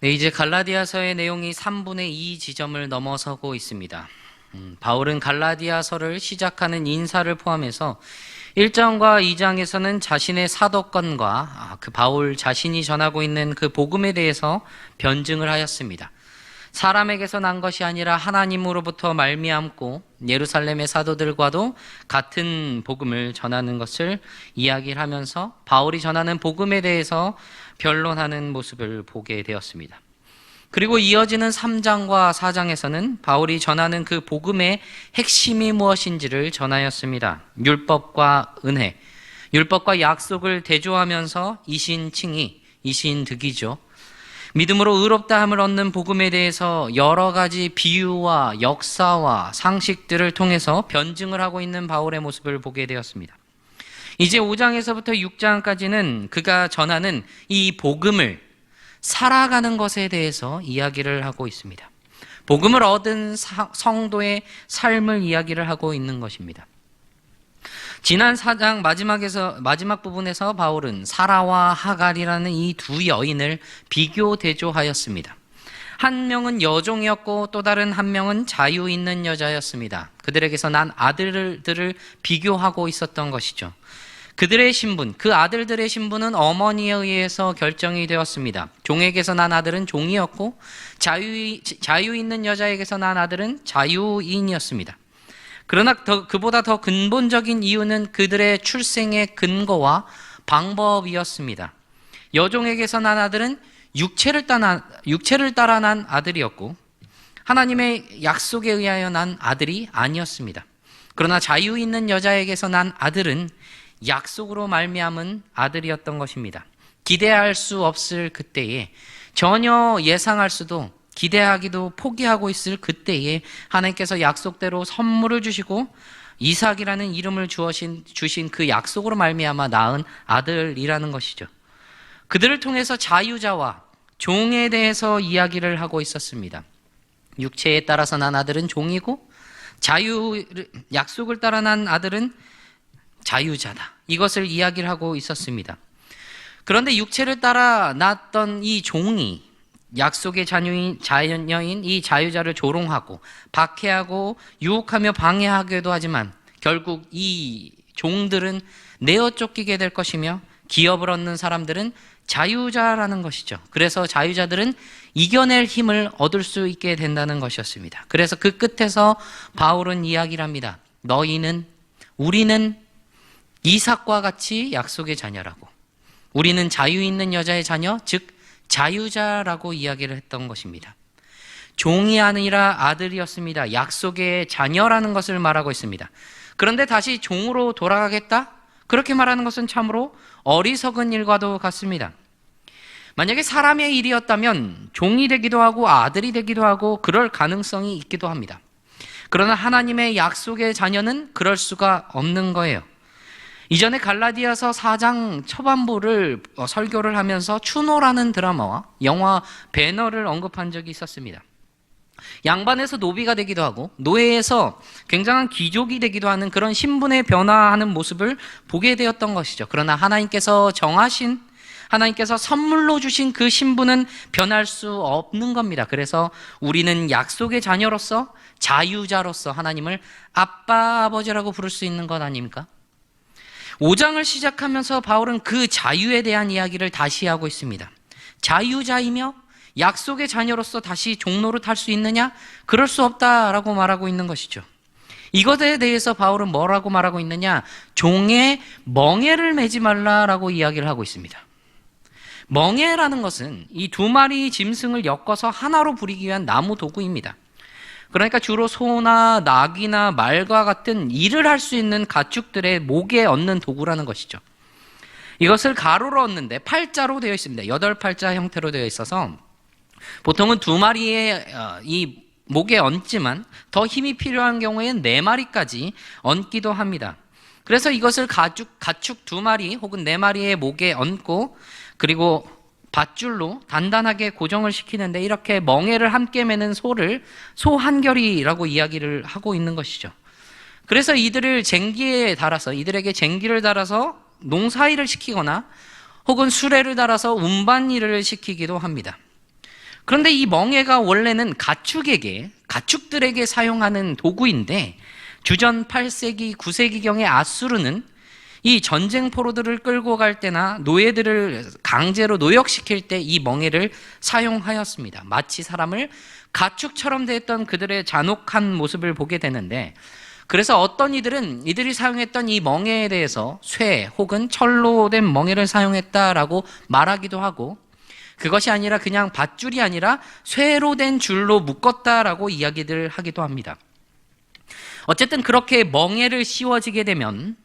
네, 이제 갈라디아서의 내용이 3분의 2 지점을 넘어서고 있습니다. 음, 바울은 갈라디아서를 시작하는 인사를 포함해서 1장과 2장에서는 자신의 사도권과 아, 그 바울 자신이 전하고 있는 그 복음에 대해서 변증을 하였습니다. 사람에게서 난 것이 아니라 하나님으로부터 말미암고 예루살렘의 사도들과도 같은 복음을 전하는 것을 이야기를 하면서 바울이 전하는 복음에 대해서 변론하는 모습을 보게 되었습니다. 그리고 이어지는 3장과 4장에서는 바울이 전하는 그 복음의 핵심이 무엇인지를 전하였습니다. 율법과 은혜, 율법과 약속을 대조하면서 이신칭의, 이신득이죠. 믿음으로 의롭다함을 얻는 복음에 대해서 여러 가지 비유와 역사와 상식들을 통해서 변증을 하고 있는 바울의 모습을 보게 되었습니다. 이제 5장에서부터 6장까지는 그가 전하는 이 복음을 살아가는 것에 대해서 이야기를 하고 있습니다. 복음을 얻은 사- 성도의 삶을 이야기를 하고 있는 것입니다. 지난 4장 마지막에서 마지막 부분에서 바울은 사라와 하갈이라는 이 두 여인을 비교 대조하였습니다. 한 명은 여종이었고 또 다른 한 명은 자유 있는 여자였습니다. 그들에게서 난 아들들을 비교하고 있었던 것이죠. 그들의 신분, 그 아들들의 신분은 어머니에 의해서 결정이 되었습니다. 종에게서 난 아들은 종이었고 자유, 자유 있는 여자에게서 난 아들은 자유인이었습니다. 그러나 더, 그보다 더 근본적인 이유는 그들의 출생의 근거와 방법이었습니다. 여종에게서 난 아들은 육체를 따라, 육체를 따라 난 아들이었고 하나님의 약속에 의하여 난 아들이 아니었습니다. 그러나 자유 있는 여자에게서 난 아들은 약속으로 말미암은 아들이었던 것입니다. 기대할 수 없을 그때에 전혀 예상할 수도 기대하기도 포기하고 있을 그때에 하나님께서 약속대로 선물을 주시고 이삭이라는 이름을 주신 주신 그 약속으로 말미암아 낳은 아들이라는 것이죠. 그들을 통해서 자유자와 종에 대해서 이야기를 하고 있었습니다. 육체에 따라서 난 아들은 종이고 자유 약속을 따라 난 아들은 자유자다. 이것을 이야기를 하고 있었습니다. 그런데 육체를 따라 낳았던 이 종이 약속의 자녀인, 자녀인 이 자유자를 조롱하고 박해하고 유혹하며 방해하기도 하지만 결국 이 종들은 내어 쫓기게 될 것이며 기업을 얻는 사람들은 자유자라는 것이죠. 그래서 자유자들은 이겨낼 힘을 얻을 수 있게 된다는 것이었습니다. 그래서 그 끝에서 바울은 이야기를 합니다. 너희는 우리는 이삭과 같이 약속의 자녀라고. 우리는 자유 있는 여자의 자녀, 즉 자유자라고 이야기를 했던 것입니다. 종이 아니라 아들이었습니다. 약속의 자녀라는 것을 말하고 있습니다. 그런데 다시 종으로 돌아가겠다? 그렇게 말하는 것은 참으로 어리석은 일과도 같습니다. 만약에 사람의 일이었다면 종이 되기도 하고 아들이 되기도 하고 그럴 가능성이 있기도 합니다. 그러나 하나님의 약속의 자녀는 그럴 수가 없는 거예요. 이전에 갈라디아서 4장 초반부를 어, 설교를 하면서 추노라는 드라마와 영화 배너를 언급한 적이 있었습니다. 양반에서 노비가 되기도 하고 노예에서 굉장한 귀족이 되기도 하는 그런 신분의 변화하는 모습을 보게 되었던 것이죠. 그러나 하나님께서 정하신 하나님께서 선물로 주신 그 신분은 변할 수 없는 겁니다. 그래서 우리는 약속의 자녀로서 자유자로서 하나님을 아빠 아버지라고 부를 수 있는 것 아닙니까? 5장을 시작하면서 바울은 그 자유에 대한 이야기를 다시 하고 있습니다. 자유자이며 약속의 자녀로서 다시 종로를 탈 수 있느냐? 그럴 수 없다라고 말하고 있는 것이죠. 이것에 대해서 바울은 뭐라고 말하고 있느냐? 종의 멍에를 매지 말라라고 이야기를 하고 있습니다. 멍에라는 것은 이 두 마리 짐승을 엮어서 하나로 부리기 위한 나무 도구입니다. 그러니까 주로 소나 낙이나 말과 같은 일을 할 수 있는 가축들의 목에 얹는 도구라는 것이죠. 이것을 가로로 얹는데 팔자로 되어 있습니다. 여덟 팔자 형태로 되어 있어서 보통은 두 마리의 어, 이 목에 얹지만 더 힘이 필요한 경우에는 네 마리까지 얹기도 합니다. 그래서 이것을 가축, 가축 두 마리 혹은 네 마리의 목에 얹고 그리고 밧줄로 단단하게 고정을 시키는데 이렇게 멍에를 함께 매는 소를 소 한 결이라고 이야기를 하고 있는 것이죠. 그래서 이들을 쟁기에 달아서 이들에게 쟁기를 달아서 농사일을 시키거나 혹은 수레를 달아서 운반 일을 시키기도 합니다. 그런데 이 멍에가 원래는 가축에게, 가축들에게 사용하는 도구인데, 주전 8세기, 9세기경의 아수르는 이 전쟁 포로들을 끌고 갈 때나 노예들을 강제로 노역시킬 때 이 멍에를 사용하였습니다. 마치 사람을 가축처럼 대했던 그들의 잔혹한 모습을 보게 되는데 그래서 어떤 이들은 이들이 사용했던 이 멍에에 대해서 쇠 혹은 철로 된 멍에를 사용했다라고 말하기도 하고 그것이 아니라 그냥 밧줄이 아니라 쇠로 된 줄로 묶었다라고 이야기들 하기도 합니다. 어쨌든 그렇게 멍에를 씌워지게 되면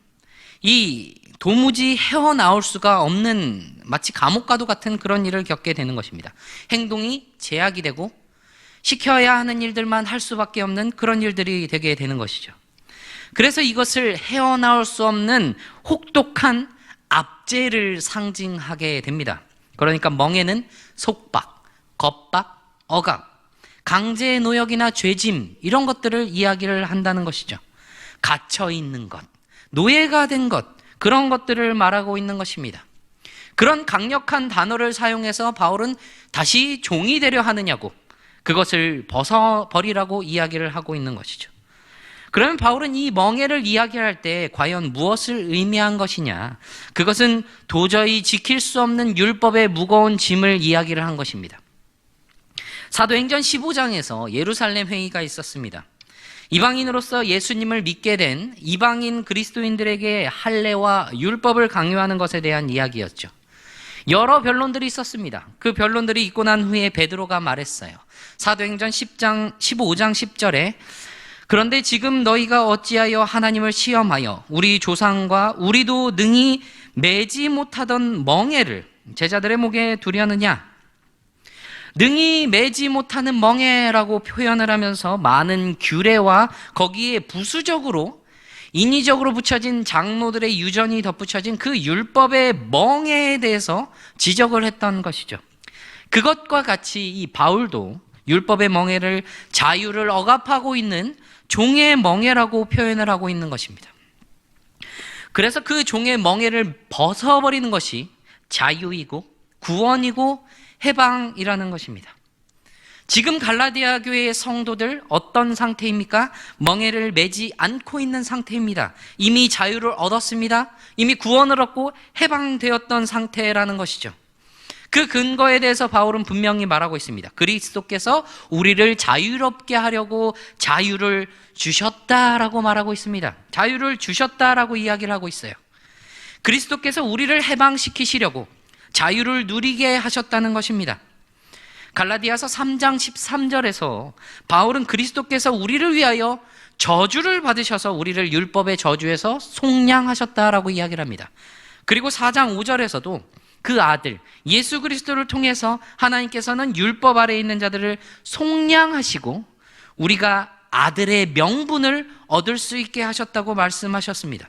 이 도무지 헤어나올 수가 없는 마치 감옥과도 같은 그런 일을 겪게 되는 것입니다. 행동이 제약이 되고 시켜야 하는 일들만 할 수밖에 없는 그런 일들이 되게 되는 것이죠. 그래서 이것을 헤어나올 수 없는 혹독한 압제를 상징하게 됩니다. 그러니까 멍에는 속박, 겁박, 억압, 강제 노역이나 죄짐 이런 것들을 이야기를 한다는 것이죠. 갇혀 있는 것, 노예가 된 것, 그런 것들을 말하고 있는 것입니다. 그런 강력한 단어를 사용해서 바울은 다시 종이 되려 하느냐고 그것을 벗어버리라고 이야기를 하고 있는 것이죠. 그러면 바울은 이 멍해를 이야기할 때 과연 무엇을 의미한 것이냐? 그것은 도저히 지킬 수 없는 율법의 무거운 짐을 이야기를 한 것입니다. 사도행전 15장에서 예루살렘 회의가 있었습니다. 이방인으로서 예수님을 믿게 된 이방인 그리스도인들에게 할례와 율법을 강요하는 것에 대한 이야기였죠. 여러 변론들이 있었습니다. 그 변론들이 있고 난 후에 베드로가 말했어요. 사도행전 10장 15장 10절에 그런데 지금 너희가 어찌하여 하나님을 시험하여 우리 조상과 우리도 능히 매지 못하던 멍에를 제자들의 목에 두려느냐 능히 매지 못하는 멍에라고 표현을 하면서 많은 규례와 거기에 부수적으로 인위적으로 붙여진 장로들의 유전이 덧붙여진 그 율법의 멍에에 대해서 지적을 했던 것이죠. 그것과 같이 이 바울도 율법의 멍에를 자유를 억압하고 있는 종의 멍에라고 표현을 하고 있는 것입니다. 그래서 그 종의 멍에를 벗어버리는 것이 자유이고 구원이고 해방이라는 것입니다. 지금 갈라디아 교회의 성도들 어떤 상태입니까? 멍에를 매지 않고 있는 상태입니다. 이미 자유를 얻었습니다. 이미 구원을 얻고 해방되었던 상태라는 것이죠. 그 근거에 대해서 바울은 분명히 말하고 있습니다. 그리스도께서 우리를 자유롭게 하려고 자유를 주셨다라고 말하고 있습니다. 자유를 주셨다라고 이야기를 하고 있어요. 그리스도께서 우리를 해방시키시려고 자유를 누리게 하셨다는 것입니다. 갈라디아서 3장 13절에서 바울은 그리스도께서 우리를 위하여 저주를 받으셔서 우리를 율법의 저주에서 속량하셨다라고 이야기를 합니다. 그리고 4장 5절에서도 그 아들 예수 그리스도를 통해서 하나님께서는 율법 아래 있는 자들을 속량하시고 우리가 아들의 명분을 얻을 수 있게 하셨다고 말씀하셨습니다.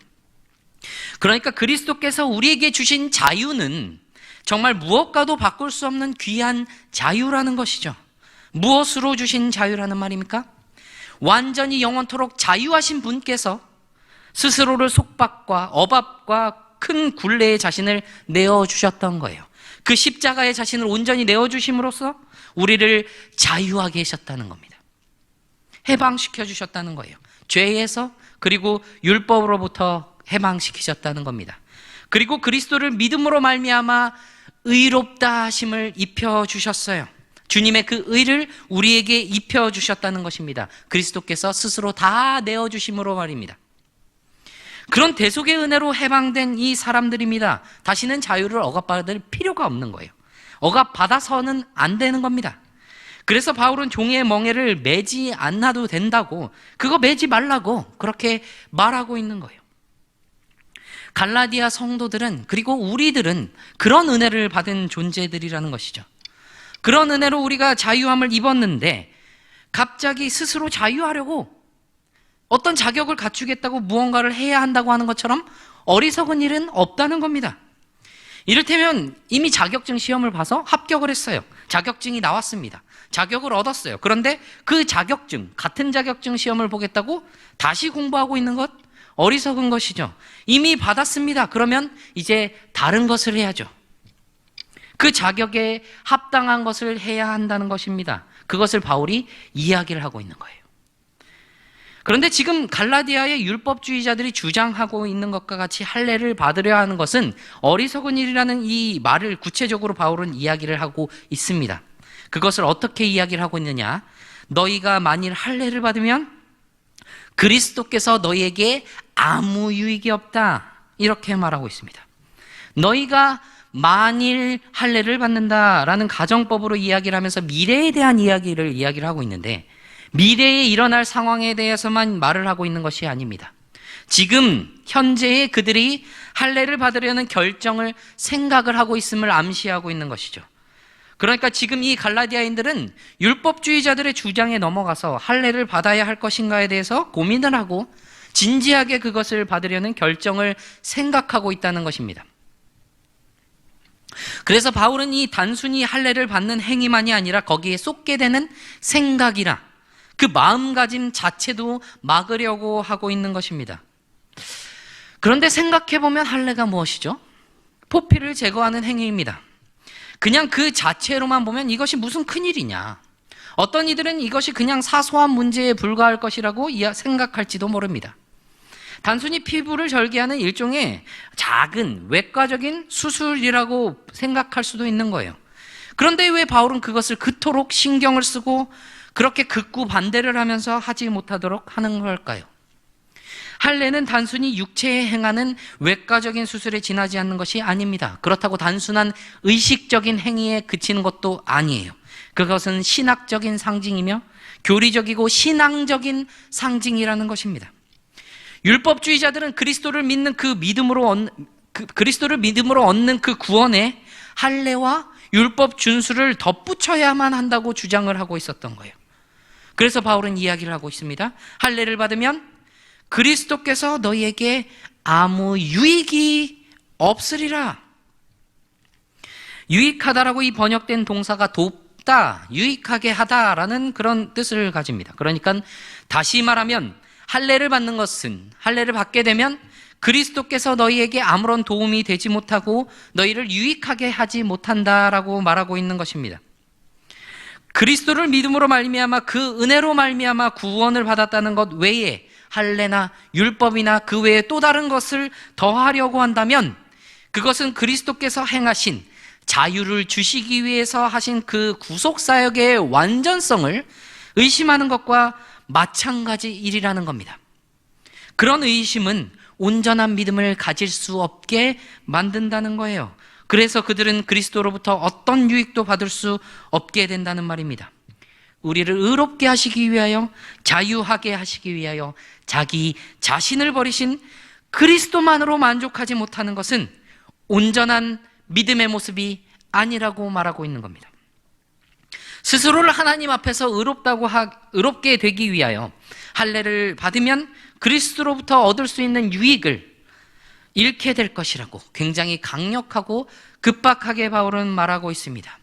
그러니까 그리스도께서 우리에게 주신 자유는 정말 무엇과도 바꿀 수 없는 귀한 자유라는 것이죠. 무엇으로 주신 자유라는 말입니까? 완전히 영원토록 자유하신 분께서 스스로를 속박과 억압과 큰 굴레의 자신을 내어 주셨던 거예요. 그 십자가의 자신을 온전히 내어 주심으로써 우리를 자유하게 하셨다는 겁니다. 해방시켜 주셨다는 거예요. 죄에서 그리고 율법으로부터 해방시키셨다는 겁니다. 그리고 그리스도를 믿음으로 말미암아 의롭다 하심을 입혀 주셨어요. 주님의 그 의를 우리에게 입혀 주셨다는 것입니다. 그리스도께서 스스로 다 내어 주심으로 말입니다. 그런 대속의 은혜로 해방된 이 사람들입니다. 다시는 자유를 억압받을 필요가 없는 거예요. 억압받아서는 안 되는 겁니다. 그래서 바울은 종의 멍에를 매지 않아도 된다고, 그거 매지 말라고 그렇게 말하고 있는 거예요. 갈라디아 성도들은, 그리고 우리들은 그런 은혜를 받은 존재들이라는 것이죠. 그런 은혜로 우리가 자유함을 입었는데, 갑자기 스스로 자유하려고 어떤 자격을 갖추겠다고 무언가를 해야 한다고 하는 것처럼 어리석은 일은 없다는 겁니다. 이를테면 이미 자격증 시험을 봐서 합격을 했어요. 자격증이 나왔습니다. 자격을 얻었어요. 그런데 그 자격증, 같은 자격증 시험을 보겠다고 다시 공부하고 있는 것 어리석은 것이죠. 이미 받았습니다. 그러면 이제 다른 것을 해야죠. 그 자격에 합당한 것을 해야 한다는 것입니다. 그것을 바울이 이야기를 하고 있는 거예요. 그런데 지금 갈라디아의 율법주의자들이 주장하고 있는 것과 같이 할례를 받으려 하는 것은 어리석은 일이라는 이 말을 구체적으로 바울은 이야기를 하고 있습니다. 그것을 어떻게 이야기를 하고 있느냐? 너희가 만일 할례를 받으면 그리스도께서 너희에게 아무 유익이 없다. 이렇게 말하고 있습니다. 너희가 만일 할례를 받는다라는 가정법으로 이야기를 하면서 미래에 대한 이야기를 이야기를 하고 있는데 미래에 일어날 상황에 대해서만 말을 하고 있는 것이 아닙니다. 지금 현재의 그들이 할례를 받으려는 결정을 생각을 하고 있음을 암시하고 있는 것이죠. 그러니까 지금 이 갈라디아인들은 율법주의자들의 주장에 넘어가서 할례를 받아야 할 것인가에 대해서 고민을 하고 진지하게 그것을 받으려는 결정을 생각하고 있다는 것입니다. 그래서 바울은 이 단순히 할례를 받는 행위만이 아니라 거기에 쏟게 되는 생각이라 그 마음가짐 자체도 막으려고 하고 있는 것입니다. 그런데 생각해 보면 할례가 무엇이죠? 포피를 제거하는 행위입니다. 그냥 그 자체로만 보면 이것이 무슨 큰일이냐. 어떤 이들은 이것이 그냥 사소한 문제에 불과할 것이라고 생각할지도 모릅니다. 단순히 피부를 절개하는 일종의 작은 외과적인 수술이라고 생각할 수도 있는 거예요. 그런데 왜 바울은 그것을 그토록 신경을 쓰고 그렇게 극구 반대를 하면서 하지 못하도록 하는 걸까요? 할례는 단순히 육체에 행하는 외과적인 수술에 지나지 않는 것이 아닙니다. 그렇다고 단순한 의식적인 행위에 그치는 것도 아니에요. 그것은 신학적인 상징이며 교리적이고 신앙적인 상징이라는 것입니다. 율법주의자들은 그리스도를 믿는 그 믿음으로 얻는, 그, 그리스도를 믿음으로 얻는 그 구원에 할례와 율법 준수를 덧붙여야만 한다고 주장을 하고 있었던 거예요. 그래서 바울은 이야기를 하고 있습니다. 할례를 받으면 그리스도께서 너희에게 아무 유익이 없으리라. 유익하다라고 이 번역된 동사가 돕다, 유익하게 하다라는 그런 뜻을 가집니다. 그러니까 다시 말하면 할례를 받는 것은 할례를 받게 되면 그리스도께서 너희에게 아무런 도움이 되지 못하고 너희를 유익하게 하지 못한다라고 말하고 있는 것입니다. 그리스도를 믿음으로 말미암아 그 은혜로 말미암아 구원을 받았다는 것 외에 할례나 율법이나 그 외에 또 다른 것을 더하려고 한다면 그것은 그리스도께서 행하신 자유를 주시기 위해서 하신 그 구속 사역의 완전성을 의심하는 것과 마찬가지 일이라는 겁니다. 그런 의심은 온전한 믿음을 가질 수 없게 만든다는 거예요. 그래서 그들은 그리스도로부터 어떤 유익도 받을 수 없게 된다는 말입니다. 우리를 의롭게 하시기 위하여 자유하게 하시기 위하여 자기 자신을 버리신 그리스도만으로 만족하지 못하는 것은 온전한 믿음의 모습이 아니라고 말하고 있는 겁니다. 스스로를 하나님 앞에서 의롭다고 하, 의롭게 되기 위하여 할례를 받으면 그리스도로부터 얻을 수 있는 유익을 잃게 될 것이라고 굉장히 강력하고 급박하게 바울은 말하고 있습니다.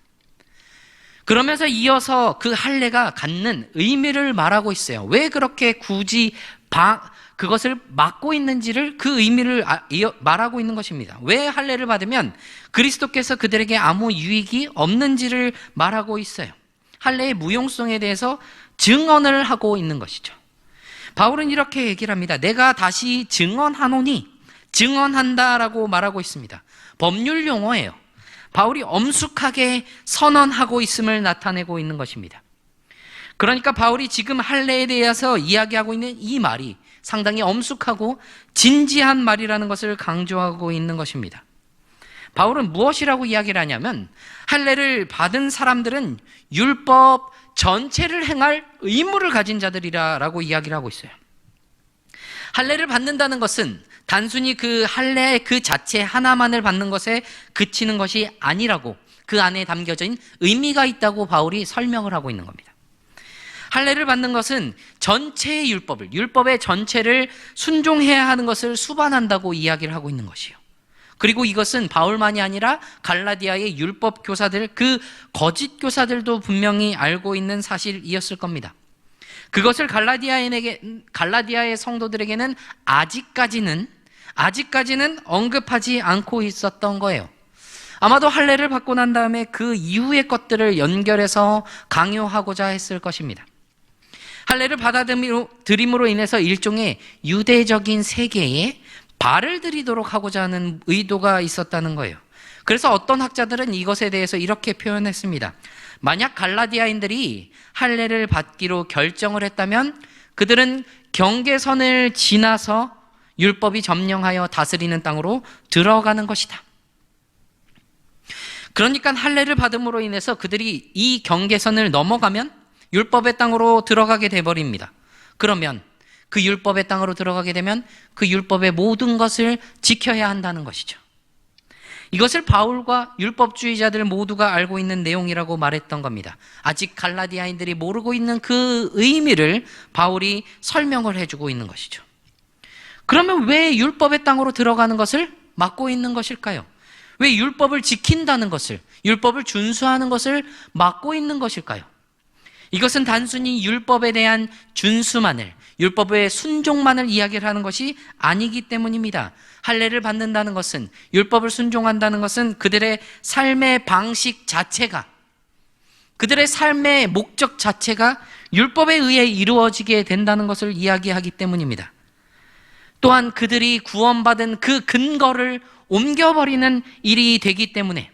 그러면서 이어서 그 할례가 갖는 의미를 말하고 있어요. 왜 그렇게 굳이 바, 그것을 막고 있는지를 그 의미를 아, 말하고 있는 것입니다. 왜 할례를 받으면 그리스도께서 그들에게 아무 유익이 없는지를 말하고 있어요. 할례의 무용성에 대해서 증언을 하고 있는 것이죠. 바울은 이렇게 얘기를 합니다. 내가 다시 증언하노니 증언한다라고 말하고 있습니다. 법률 용어예요. 바울이 엄숙하게 선언하고 있음을 나타내고 있는 것입니다. 그러니까 바울이 지금 할례에 대해서 이야기하고 있는 이 말이 상당히 엄숙하고 진지한 말이라는 것을 강조하고 있는 것입니다. 바울은 무엇이라고 이야기를 하냐면 할례를 받은 사람들은 율법 전체를 행할 의무를 가진 자들이라라고 이야기를 하고 있어요. 할례를 받는다는 것은 단순히 그 할례 그 자체 하나만을 받는 것에 그치는 것이 아니라고 그 안에 담겨져 있는 의미가 있다고 바울이 설명을 하고 있는 겁니다. 할례를 받는 것은 전체의 율법을 율법의 전체를 순종해야 하는 것을 수반한다고 이야기를 하고 있는 것이요. 그리고 이것은 바울만이 아니라 갈라디아의 율법 교사들 그 거짓 교사들도 분명히 알고 있는 사실이었을 겁니다. 그것을 갈라디아인에게 갈라디아의 성도들에게는 아직까지는 아직까지는 언급하지 않고 있었던 거예요. 아마도 할례를 받고 난 다음에 그 이후의 것들을 연결해서 강요하고자 했을 것입니다. 할례를 받아들임으로 인해서 일종의 유대적인 세계에 발을 들이도록 하고자 하는 의도가 있었다는 거예요. 그래서 어떤 학자들은 이것에 대해서 이렇게 표현했습니다. 만약 갈라디아인들이 할례를 받기로 결정을 했다면 그들은 경계선을 지나서 율법이 점령하여 다스리는 땅으로 들어가는 것이다. 그러니까 할례를 받음으로 인해서 그들이 이 경계선을 넘어가면 율법의 땅으로 들어가게 돼 버립니다. 그러면 그 율법의 땅으로 들어가게 되면 그 율법의 모든 것을 지켜야 한다는 것이죠. 이것을 바울과 율법주의자들 모두가 알고 있는 내용이라고 말했던 겁니다. 아직 갈라디아인들이 모르고 있는 그 의미를 바울이 설명을 해주고 있는 것이죠. 그러면 왜 율법의 땅으로 들어가는 것을 막고 있는 것일까요? 왜 율법을 지킨다는 것을, 율법을 준수하는 것을 막고 있는 것일까요? 이것은 단순히 율법에 대한 준수만을, 율법의 순종만을 이야기를 하는 것이 아니기 때문입니다. 할례를 받는다는 것은, 율법을 순종한다는 것은 그들의 삶의 방식 자체가, 그들의 삶의 목적 자체가 율법에 의해 이루어지게 된다는 것을 이야기하기 때문입니다. 또한 그들이 구원받은 그 근거를 옮겨버리는 일이 되기 때문에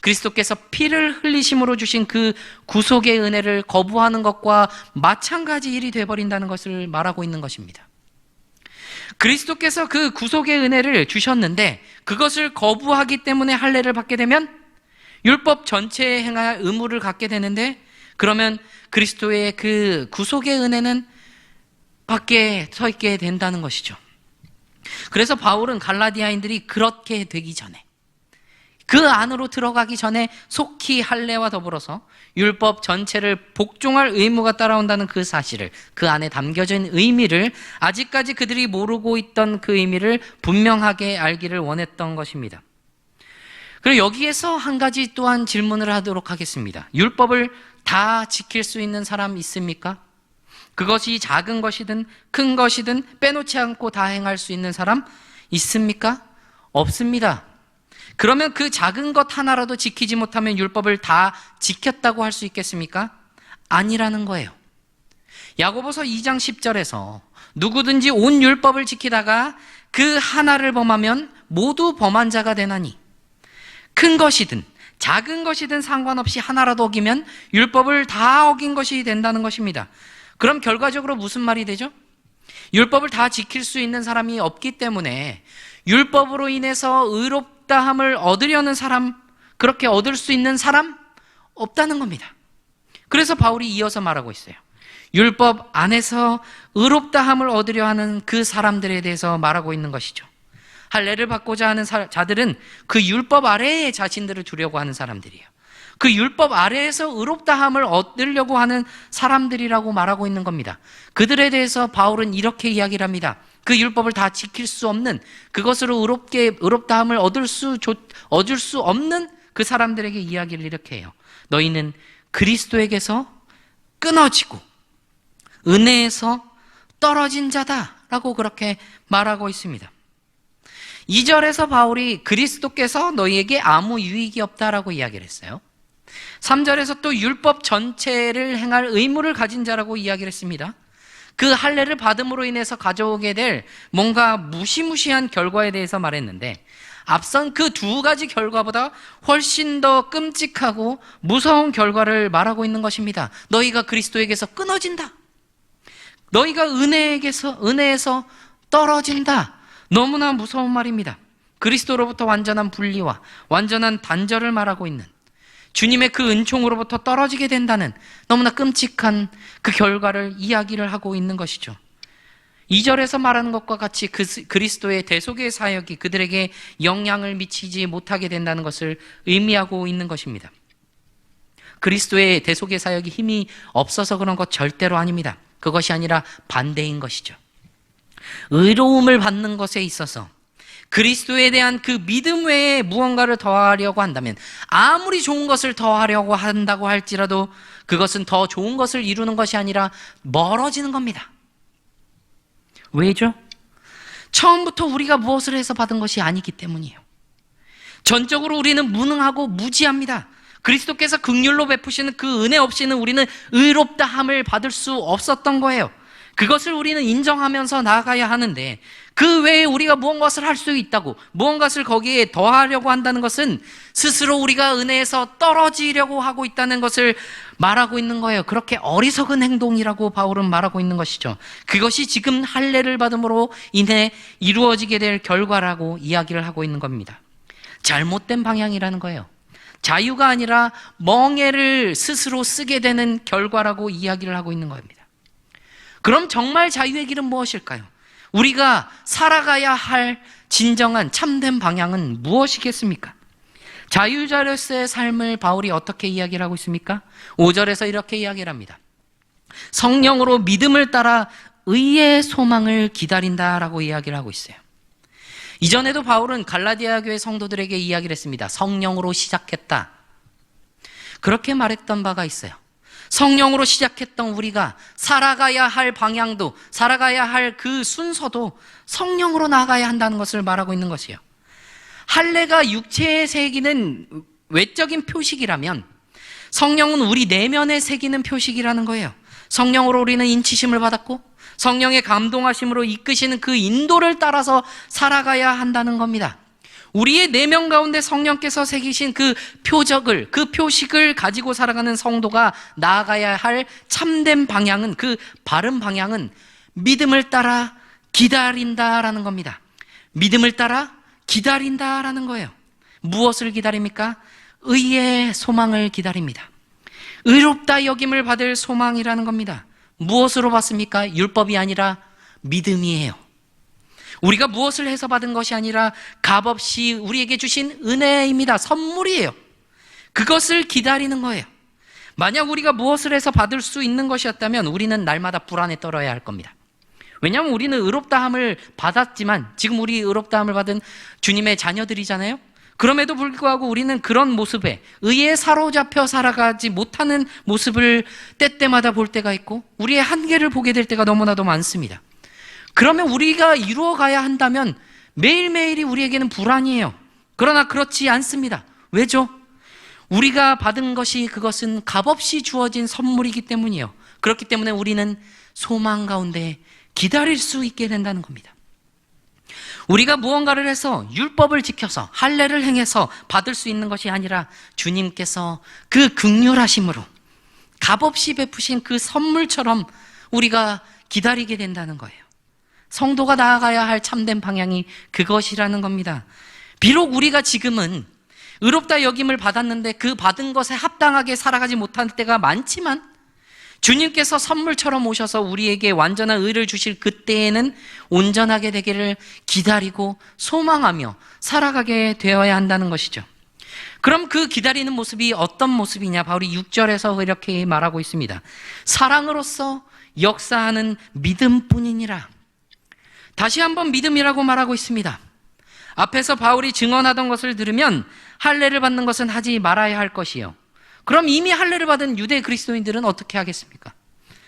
그리스도께서 피를 흘리심으로 주신 그 구속의 은혜를 거부하는 것과 마찬가지 일이 되어버린다는 것을 말하고 있는 것입니다. 그리스도께서 그 구속의 은혜를 주셨는데 그것을 거부하기 때문에 할례를 받게 되면 율법 전체에 행할 의무를 갖게 되는데 그러면 그리스도의 그 구속의 은혜는 밖에 서 있게 된다는 것이죠. 그래서 바울은 갈라디아인들이 그렇게 되기 전에 그 안으로 들어가기 전에 속히 할례와 더불어서 율법 전체를 복종할 의무가 따라온다는 그 사실을 그 안에 담겨진 의미를 아직까지 그들이 모르고 있던 그 의미를 분명하게 알기를 원했던 것입니다. 그리고 여기에서 한 가지 또한 질문을 하도록 하겠습니다. 율법을 다 지킬 수 있는 사람 있습니까? 그것이 작은 것이든 큰 것이든 빼놓지 않고 다 행할 수 있는 사람 있습니까? 없습니다. 그러면 그 작은 것 하나라도 지키지 못하면 율법을 다 지켰다고 할 수 있겠습니까? 아니라는 거예요. 야고보서 2장 10절에서 누구든지 온 율법을 지키다가 그 하나를 범하면 모두 범한 자가 되나니 큰 것이든 작은 것이든 상관없이 하나라도 어기면 율법을 다 어긴 것이 된다는 것입니다. 그럼 결과적으로 무슨 말이 되죠? 율법을 다 지킬 수 있는 사람이 없기 때문에 율법으로 인해서 의롭다함을 얻으려는 사람, 그렇게 얻을 수 있는 사람 없다는 겁니다. 그래서 바울이 이어서 말하고 있어요. 율법 안에서 의롭다함을 얻으려 하는 그 사람들에 대해서 말하고 있는 것이죠. 할례를 받고자 하는 자들은 그 율법 아래에 자신들을 두려고 하는 사람들이에요. 그 율법 아래에서 의롭다함을 얻으려고 하는 사람들이라고 말하고 있는 겁니다. 그들에 대해서 바울은 이렇게 이야기를 합니다. 그 율법을 다 지킬 수 없는 그것으로 의롭게 의롭다함을 얻을 수 얻을 수 없는 그 사람들에게 이야기를 이렇게 해요. 너희는 그리스도에게서 끊어지고 은혜에서 떨어진 자다라고 그렇게 말하고 있습니다. 2절에서 바울이 그리스도께서 너희에게 아무 유익이 없다라고 이야기를 했어요. 3절에서 또 율법 전체를 행할 의무를 가진 자라고 이야기를 했습니다. 그 할례를 받음으로 인해서 가져오게 될 뭔가 무시무시한 결과에 대해서 말했는데 앞선 그 두 가지 결과보다 훨씬 더 끔찍하고 무서운 결과를 말하고 있는 것입니다. 너희가 그리스도에게서 끊어진다. 너희가 은혜에게서 은혜에서 떨어진다. 너무나 무서운 말입니다. 그리스도로부터 완전한 분리와 완전한 단절을 말하고 있는 주님의 그 은총으로부터 떨어지게 된다는 너무나 끔찍한 그 결과를 이야기를 하고 있는 것이죠. 2절에서 말하는 것과 같이 그 그리스도의 대속의 사역이 그들에게 영향을 미치지 못하게 된다는 것을 의미하고 있는 것입니다. 그리스도의 대속의 사역이 힘이 없어서 그런 것 절대로 아닙니다. 그것이 아니라 반대인 것이죠. 의로움을 받는 것에 있어서 그리스도에 대한 그 믿음 외에 무언가를 더하려고 한다면 아무리 좋은 것을 더하려고 한다고 할지라도 그것은 더 좋은 것을 이루는 것이 아니라 멀어지는 겁니다. 왜죠? 처음부터 우리가 무엇을 해서 받은 것이 아니기 때문이에요. 전적으로 우리는 무능하고 무지합니다. 그리스도께서 극률로 베푸시는 그 은혜 없이는 우리는 의롭다함을 받을 수 없었던 거예요. 그것을 우리는 인정하면서 나아가야 하는데 그 외에 우리가 무언가를 할 수 있다고 무언가를 거기에 더하려고 한다는 것은 스스로 우리가 은혜에서 떨어지려고 하고 있다는 것을 말하고 있는 거예요. 그렇게 어리석은 행동이라고 바울은 말하고 있는 것이죠. 그것이 지금 할례를 받음으로 인해 이루어지게 될 결과라고 이야기를 하고 있는 겁니다. 잘못된 방향이라는 거예요. 자유가 아니라 멍해를 스스로 쓰게 되는 결과라고 이야기를 하고 있는 겁니다. 그럼 정말 자유의 길은 무엇일까요? 우리가 살아가야 할 진정한 참된 방향은 무엇이겠습니까? 자유자로서의 삶을 바울이 어떻게 이야기를 하고 있습니까? 5절에서 이렇게 이야기를 합니다. 성령으로 믿음을 따라 의의 소망을 기다린다라고 이야기를 하고 있어요. 이전에도 바울은 갈라디아 교회 성도들에게 이야기를 했습니다. 성령으로 시작했다. 그렇게 말했던 바가 있어요. 성령으로 시작했던 우리가 살아가야 할 방향도 살아가야 할 그 순서도 성령으로 나아가야 한다는 것을 말하고 있는 것이에요. 할례가 육체에 새기는 외적인 표식이라면 성령은 우리 내면에 새기는 표식이라는 거예요. 성령으로 우리는 인치심을 받았고 성령의 감동하심으로 이끄시는 그 인도를 따라서 살아가야 한다는 겁니다. 우리의 내면 가운데 성령께서 새기신 그 표적을, 그 표식을 가지고 살아가는 성도가 나아가야 할 참된 방향은, 그 바른 방향은 믿음을 따라 기다린다라는 겁니다. 믿음을 따라 기다린다라는 거예요. 무엇을 기다립니까? 의의 소망을 기다립니다. 의롭다 여김을 받을 소망이라는 겁니다. 무엇으로 받습니까? 율법이 아니라 믿음이에요. 우리가 무엇을 해서 받은 것이 아니라 값없이 우리에게 주신 은혜입니다. 선물이에요. 그것을 기다리는 거예요. 만약 우리가 무엇을 해서 받을 수 있는 것이었다면 우리는 날마다 불안에 떨어야 할 겁니다. 왜냐하면 우리는 의롭다함을 받았지만 지금 우리 의롭다함을 받은 주님의 자녀들이잖아요. 그럼에도 불구하고 우리는 그런 모습에 의에 사로잡혀 살아가지 못하는 모습을 때때마다 볼 때가 있고 우리의 한계를 보게 될 때가 너무나도 많습니다. 그러면 우리가 이루어가야 한다면 매일매일이 우리에게는 불안이에요. 그러나 그렇지 않습니다. 왜죠? 우리가 받은 것이 그것은 값없이 주어진 선물이기 때문이에요. 그렇기 때문에 우리는 소망 가운데 기다릴 수 있게 된다는 겁니다. 우리가 무언가를 해서 율법을 지켜서 할례를 행해서 받을 수 있는 것이 아니라 주님께서 그 극률하심으로 값없이 베푸신 그 선물처럼 우리가 기다리게 된다는 거예요. 성도가 나아가야 할 참된 방향이 그것이라는 겁니다. 비록 우리가 지금은 의롭다 여김을 받았는데 그 받은 것에 합당하게 살아가지 못할 때가 많지만 주님께서 선물처럼 오셔서 우리에게 완전한 의를 주실 그때에는 온전하게 되기를 기다리고 소망하며 살아가게 되어야 한다는 것이죠. 그럼 그 기다리는 모습이 어떤 모습이냐? 바울이 6절에서 이렇게 말하고 있습니다. 사랑으로서 역사하는 믿음뿐이니라. 다시 한번 믿음이라고 말하고 있습니다. 앞에서 바울이 증언하던 것을 들으면 할례를 받는 것은 하지 말아야 할 것이요. 그럼 이미 할례를 받은 유대 그리스도인들은 어떻게 하겠습니까?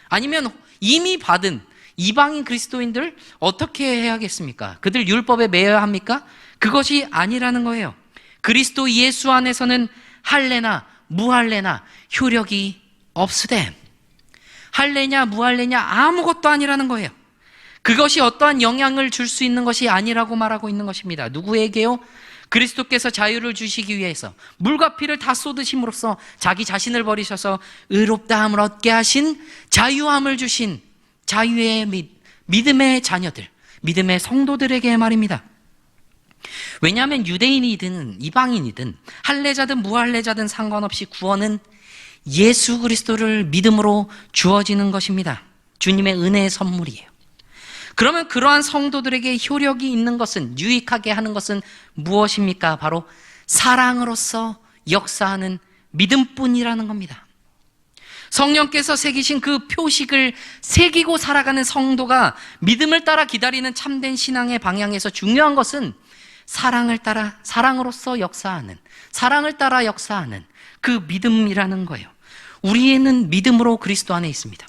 아니면 이미 받은 이방인 그리스도인들 어떻게 해야겠습니까? 그들 율법에 매여야 합니까? 그것이 아니라는 거예요. 그리스도 예수 안에서는 할례나 무할례나 효력이 없으되 할례냐 무할례냐 아무것도 아니라는 거예요. 그것이 어떠한 영향을 줄 수 있는 것이 아니라고 말하고 있는 것입니다. 누구에게요? 그리스도께서 자유를 주시기 위해서 물과 피를 다 쏟으심으로써 자기 자신을 버리셔서 의롭다함을 얻게 하신 자유함을 주신 자유의 믿, 믿음의 자녀들, 믿음의 성도들에게 말입니다. 왜냐하면 유대인이든 이방인이든 할례자든 무할례자든 상관없이 구원은 예수 그리스도를 믿음으로 주어지는 것입니다. 주님의 은혜의 선물이에요. 그러면 그러한 성도들에게 효력이 있는 것은 유익하게 하는 것은 무엇입니까? 바로 사랑으로서 역사하는 믿음뿐이라는 겁니다. 성령께서 새기신 그 표식을 새기고 살아가는 성도가 믿음을 따라 기다리는 참된 신앙의 방향에서 중요한 것은 사랑을 따라 사랑으로서 역사하는 사랑을 따라 역사하는 그 믿음이라는 거예요. 우리는 믿음으로 그리스도 안에 있습니다.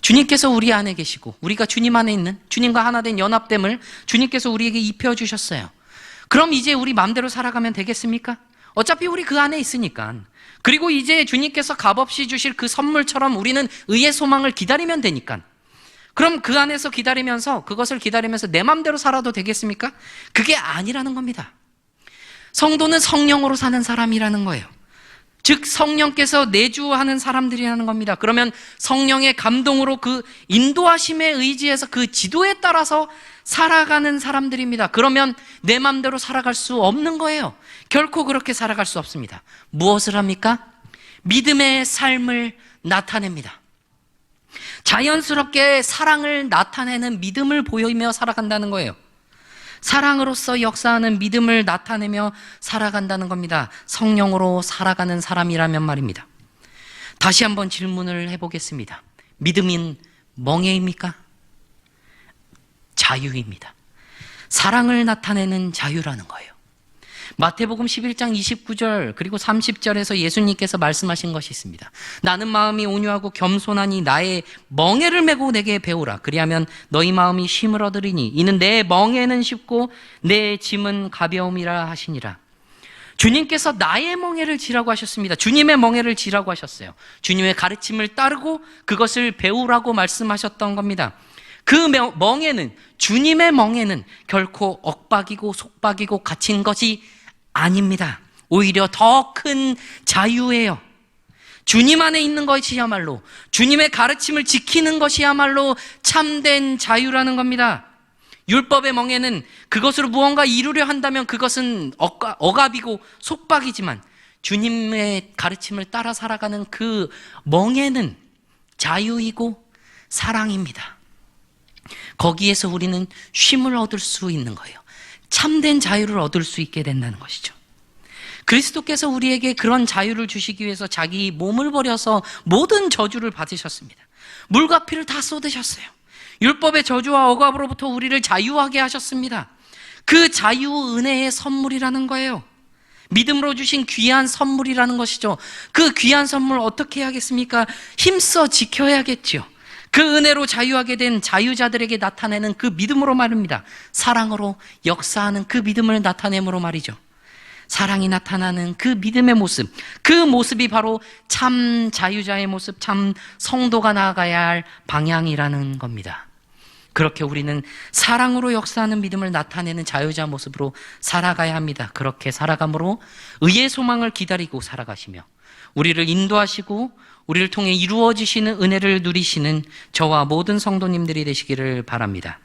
주님께서 우리 안에 계시고 우리가 주님 안에 있는 주님과 하나 된 연합됨을 주님께서 우리에게 입혀 주셨어요. 그럼 이제 우리 마음대로 살아가면 되겠습니까? 어차피 우리 그 안에 있으니까. 그리고 이제 주님께서 값없이 주실 그 선물처럼 우리는 의의 소망을 기다리면 되니까. 그럼 그 안에서 기다리면서 그것을 기다리면서 내 마음대로 살아도 되겠습니까? 그게 아니라는 겁니다. 성도는 성령으로 사는 사람이라는 거예요. 즉 성령께서 내주하는 사람들이라는 겁니다. 그러면 성령의 감동으로 그 인도하심에 의지해서 그 지도에 따라서 살아가는 사람들입니다. 그러면 내 마음대로 살아갈 수 없는 거예요. 결코 그렇게 살아갈 수 없습니다. 무엇을 합니까? 믿음의 삶을 나타냅니다. 자연스럽게 사랑을 나타내는 믿음을 보이며 살아간다는 거예요. 사랑으로서 역사하는 믿음을 나타내며 살아간다는 겁니다. 성령으로 살아가는 사람이라면 말입니다. 다시 한번 질문을 해보겠습니다. 믿음인 멍해입니까? 자유입니다. 사랑을 나타내는 자유라는 거예요. 마태복음 11장 29절 그리고 30절에서 예수님께서 말씀하신 것이 있습니다. 나는 마음이 온유하고 겸손하니 나의 멍에를 메고 내게 배우라. 그리하면 너희 마음이 쉼을 얻으리니 이는 내 멍에는 쉽고 내 짐은 가벼움이라 하시니라. 주님께서 나의 멍에를 지라고 하셨습니다. 주님의 멍에를 지라고 하셨어요. 주님의 가르침을 따르고 그것을 배우라고 말씀하셨던 겁니다. 그 멍에는 주님의 멍에는 결코 억박이고 속박이고 갇힌 것이 아닙니다. 오히려 더 큰 자유예요. 주님 안에 있는 것이야말로 주님의 가르침을 지키는 것이야말로 참된 자유라는 겁니다. 율법의 멍에는 그것으로 무언가 이루려 한다면 그것은 억압이고 속박이지만 주님의 가르침을 따라 살아가는 그 멍에는 자유이고 사랑입니다. 거기에서 우리는 쉼을 얻을 수 있는 거예요. 참된 자유를 얻을 수 있게 된다는 것이죠. 그리스도께서 우리에게 그런 자유를 주시기 위해서 자기 몸을 버려서 모든 저주를 받으셨습니다. 물과 피를 다 쏟으셨어요. 율법의 저주와 억압으로부터 우리를 자유하게 하셨습니다. 그 자유 은혜의 선물이라는 거예요. 믿음으로 주신 귀한 선물이라는 것이죠. 그 귀한 선물 어떻게 해야겠습니까? 힘써 지켜야겠죠. 그 은혜로 자유하게 된 자유자들에게 나타내는 그 믿음으로 말입니다. 사랑으로 역사하는 그 믿음을 나타내므로 말이죠. 사랑이 나타나는 그 믿음의 모습, 그 모습이 바로 참 자유자의 모습, 참 성도가 나아가야 할 방향이라는 겁니다. 그렇게 우리는 사랑으로 역사하는 믿음을 나타내는 자유자 모습으로 살아가야 합니다. 그렇게 살아감으로 의의 소망을 기다리고 살아가시며 우리를 인도하시고 우리를 통해 이루어지시는 은혜를 누리시는 저와 모든 성도님들이 되시기를 바랍니다.